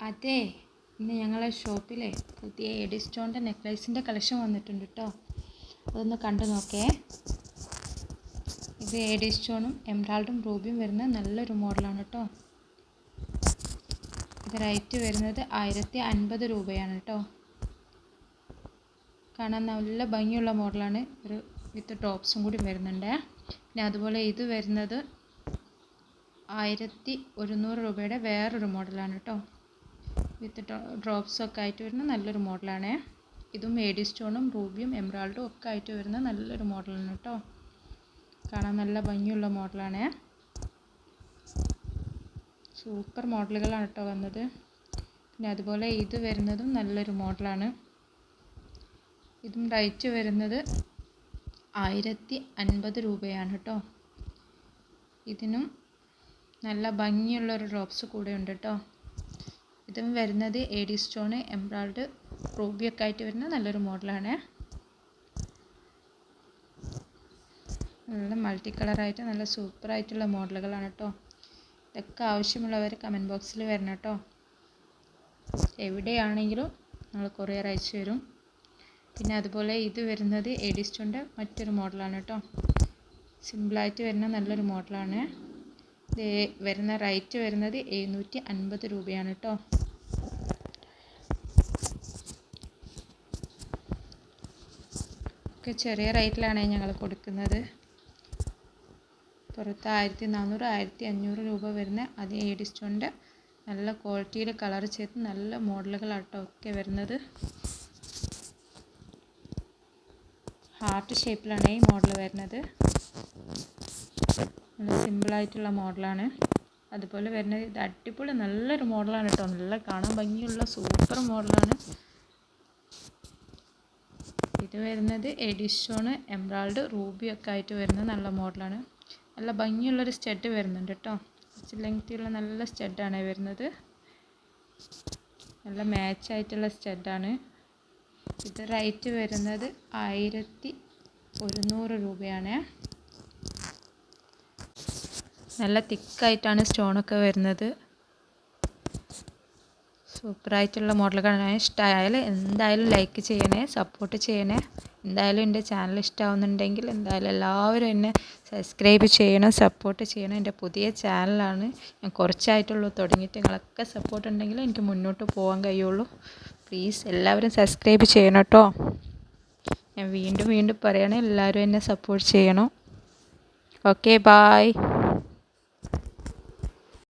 അതെ ഇന്ന് ഞങ്ങളെ ഷോപ്പിലെ പുതിയ എഡി സ്റ്റോണിന്റെ നെക്ലേസിന്റെ കളക്ഷൻ വന്നിട്ടുണ്ട് കേട്ടോ അതൊന്ന് കണ്ടു നോക്കേ. ഇത് എഡി സ്റ്റോണും എംറാൾഡും റൂബിയും വരുന്ന നല്ലൊരു മോഡലാണ് കേട്ടോ ഇത് റേറ്റ് വരുന്നത് ആയിരത്തി അൻപത് രൂപയാണ് കേട്ടോ കാണാൻ നല്ല ഭംഗിയുള്ള മോഡലാണ്. ഒരു വിത്ത് ടോപ്സും കൂടി വരുന്നുണ്ട്. പിന്നെ അതുപോലെ ഇത് വരുന്നത് ആയിരത്തി ഒരുന്നൂറ് രൂപയുടെ വേറൊരു മോഡലാണ് കേട്ടോ വിത്ത് ഡ്രോപ്സ് ഒക്കെ ആയിട്ട് വരുന്ന നല്ലൊരു മോഡലാണ്. ഇതും മേഡി സ്റ്റോണും റൂബിയും എംറാൾഡും ഒക്കെ ആയിട്ട് വരുന്ന നല്ലൊരു മോഡലാണ് കേട്ടോ. കാണാൻ നല്ല ഭംഗിയുള്ള മോഡലാണ്. സൂപ്പർ മോഡലുകളാണ് കേട്ടോ വന്നത്. പിന്നെ അതുപോലെ ഇത് വരുന്നതും നല്ലൊരു മോഡലാണ്. ഇതും റേറ്റ് വരുന്നത് ആയിരത്തി അൻപത് രൂപയാണ് കേട്ടോ. ഇതിനും നല്ല ഭംഗിയുള്ളൊരു ഡ്രോപ്സ് കൂടെ ഉണ്ട് കേട്ടോ. ഇതും വരുന്നത് എ ഡി സ്റ്റോണ് എംബ്രോയിഡ് റൂബിയൊക്കെ ആയിട്ട് വരുന്ന നല്ലൊരു മോഡലാണ് നല്ല മൾട്ടി കളറായിട്ട് നല്ല സൂപ്പറായിട്ടുള്ള മോഡലുകളാണ് കേട്ടോ ഇതൊക്കെ ആവശ്യമുള്ളവർ കമന്റ് ബോക്സിൽ വരണം കേട്ടോ എവിടെയാണെങ്കിലും നമ്മൾ കൊറിയർ അയച്ചു തരും. പിന്നെ അതുപോലെ ഇത് വരുന്നത് എ ഡി സ്റ്റോണിന്റെ മറ്റൊരു മോഡലാണ് കേട്ടോ സിമ്പിളായിട്ട് വരുന്ന നല്ലൊരു മോഡലാണ് വരുന്ന റേറ്റ് വരുന്നത് എഴുന്നൂറ്റി അൻപത് രൂപയാണ് കേട്ടോ ഒക്കെ ചെറിയ റേറ്റിലാണ് ഞങ്ങൾ കൊടുക്കുന്നത്. പുറത്ത് ആയിരത്തി നാനൂറ് ആയിരത്തി അഞ്ഞൂറ് രൂപ വരുന്ന അത് എ നല്ല ക്വാളിറ്റിയിൽ കളർ ചെയ്ത് നല്ല മോഡലുകളാട്ടോ ഒക്കെ വരുന്നത്. ഹാർട്ട് ഷേപ്പിലാണ് ഈ മോഡൽ വരുന്നത്. നല്ല സിമ്പിളായിട്ടുള്ള മോഡലാണ്. അതുപോലെ വരുന്നത് ഇത് അടിപൊളി നല്ലൊരു മോഡലാണ് കേട്ടോ നല്ല കാണാൻ ഭംഗിയുള്ള സൂപ്പർ മോഡലാണ്. ഇത് വരുന്നത് എഡിഷോണ് എംബ്രാൾഡ് റൂബി ഒക്കെ ആയിട്ട് വരുന്ന നല്ല മോഡലാണ്. നല്ല ഭംഗിയുള്ളൊരു സ്റ്റഡ് വരുന്നുണ്ട് കേട്ടോ കുറച്ച് ലെങ്തിയുള്ള നല്ല സ്റ്റഡാണ് വരുന്നത്. നല്ല മാച്ച് ആയിട്ടുള്ള സ്റ്റഡാണ് ഇത് റേറ്റ് വരുന്നത് ആയിരത്തി ഒരുന്നൂറ് രൂപയാണ്. നല്ല തിക്കായിട്ടാണ് സ്റ്റോണൊക്കെ വരുന്നത്. സൂപ്പറായിട്ടുള്ള മോഡലുകളാണ്. ഇഷ്ടമായാൽ എന്തായാലും ലൈക്ക് ചെയ്യണേ സപ്പോർട്ട് ചെയ്യണേ. എന്തായാലും എന്റെ ചാനൽ ഇഷ്ടമാവുന്നുണ്ടെങ്കിൽ എന്തായാലും എല്ലാവരും എന്നെ സബ്സ്ക്രൈബ് ചെയ്യണം സപ്പോർട്ട് ചെയ്യണം. എന്റെ പുതിയ ചാനലാണ് ഞാൻ കുറച്ചായിട്ടുള്ളൂ തുടങ്ങിയിട്ട് നിങ്ങളൊക്കെ സപ്പോർട്ട് ഉണ്ടെങ്കിൽ എനിക്ക് മുന്നോട്ട് പോകാൻ കഴിയുള്ളൂ. പ്ലീസ് എല്ലാവരും സബ്സ്ക്രൈബ് ചെയ്യണം കേട്ടോ. ഞാൻ വീണ്ടും വീണ്ടും പറയണേ എല്ലാവരും എന്നെ സപ്പോർട്ട് ചെയ്യണം. Okay bye